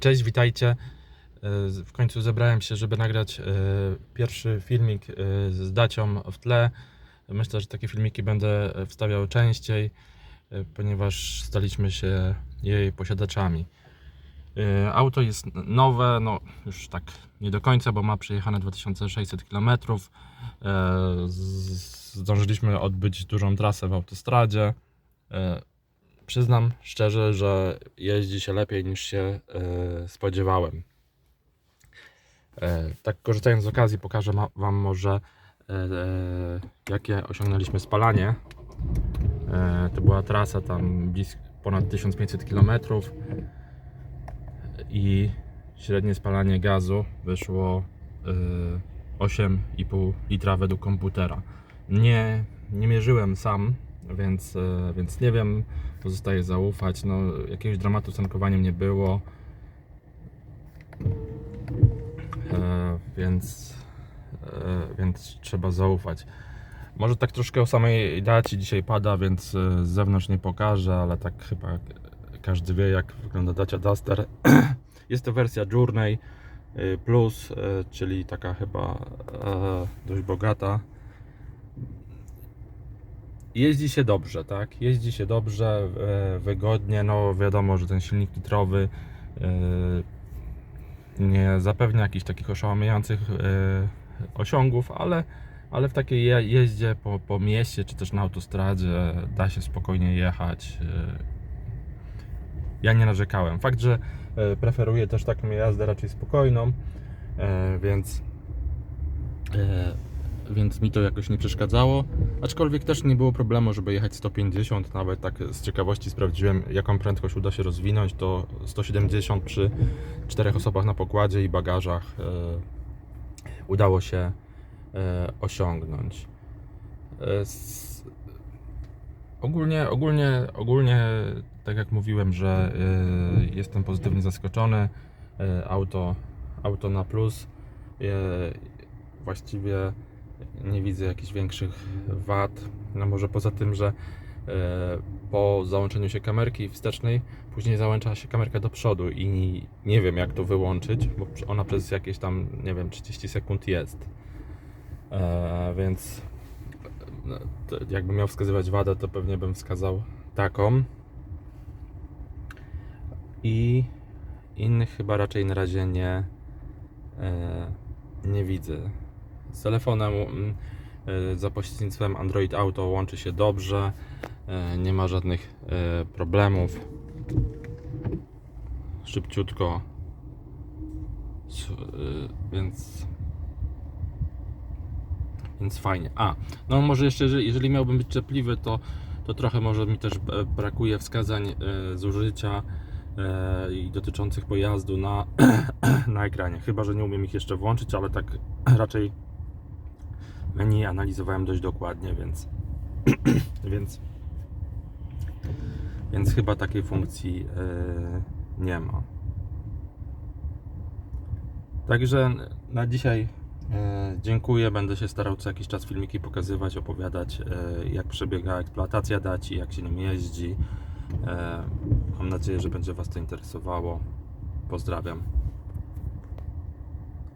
Cześć, witajcie. E, W końcu zebrałem się, żeby nagrać e, pierwszy filmik e, z Dacią w tle. Myślę, że takie filmiki będę wstawiał częściej, ponieważ staliśmy się jej posiadaczami. Auto jest nowe, no już tak nie do końca, bo ma przejechane 2600 km. Zdążyliśmy odbyć dużą trasę w autostradzie. Przyznam szczerze, że jeździ się lepiej niż się e, spodziewałem. E, tak korzystając z okazji pokażę Wam może e, jakie osiągnęliśmy spalanie. To była trasa tam blisko ponad 1500 km i średnie spalanie gazu wyszło e, 8,5 litra według komputera. Nie, nie mierzyłem sam, więc, e, więc nie wiem, pozostaje zaufać. No, jakiegoś dramatu z tankowaniem nie było. E, więc, e, więc trzeba zaufać. Może tak troszkę o samej daci dzisiaj pada, więc e, z zewnątrz nie pokażę, ale tak chyba każdy wie jak wygląda dacia Duster. Jest to wersja Journey e, Plus, czyli taka chyba dość bogata. Jeździ się dobrze, tak? Jeździ się dobrze, e, wygodnie. No wiadomo, że ten silnik litrowy e, nie zapewnia jakichś takich oszałamiających e, osiągów, ale, ale w takiej je- jeździe po, po mieście czy też na autostradzie da się spokojnie jechać. Ja nie narzekałem. Fakt, że preferuję też taką jazdę raczej spokojną, więc więc mi to jakoś nie przeszkadzało. Aczkolwiek też nie było problemu, żeby jechać 150. Nawet tak z ciekawości sprawdziłem, jaką prędkość uda się rozwinąć. To 170 przy czterech osobach na pokładzie i bagażach e, udało się e, osiągnąć. E, ogólnie, ogólnie, ogólnie, tak jak mówiłem, że jestem pozytywnie zaskoczony. Auto, auto na plus. Właściwie nie widzę jakichś większych wad. No może poza tym, że e, po załączeniu się kamerki wstecznej później załącza się kamerka do przodu i nie wiem jak to wyłączyć, bo ona przez jakieś tam, nie wiem, 30 sekund jest. E, więc no, jakbym miał wskazywać wadę, to pewnie bym wskazał taką. I innych chyba raczej na razie nie, e, nie widzę. Z telefonem mm, e, za pośrednictwem Android Auto łączy się dobrze, e, nie ma żadnych e, problemów. Szybciutko. Więc więc fajnie. A, no może jeszcze, jeżeli, jeżeli miałbym być czepliwy, to, to trochę może mi też brakuje wskazań zużycia i dotyczących pojazdu na, na ekranie. Chyba, że nie umiem ich jeszcze włączyć, ale tak raczej menu analizowałem dość dokładnie, więc więc więc chyba takiej funkcji e, nie ma. Także na dzisiaj e, dziękuję. Będę się starał co jakiś czas filmiki pokazywać, opowiadać, e, jak przebiega eksploatacja daci, jak się nim jeździ. Mam nadzieję, że będzie Was to interesowało. Pozdrawiam.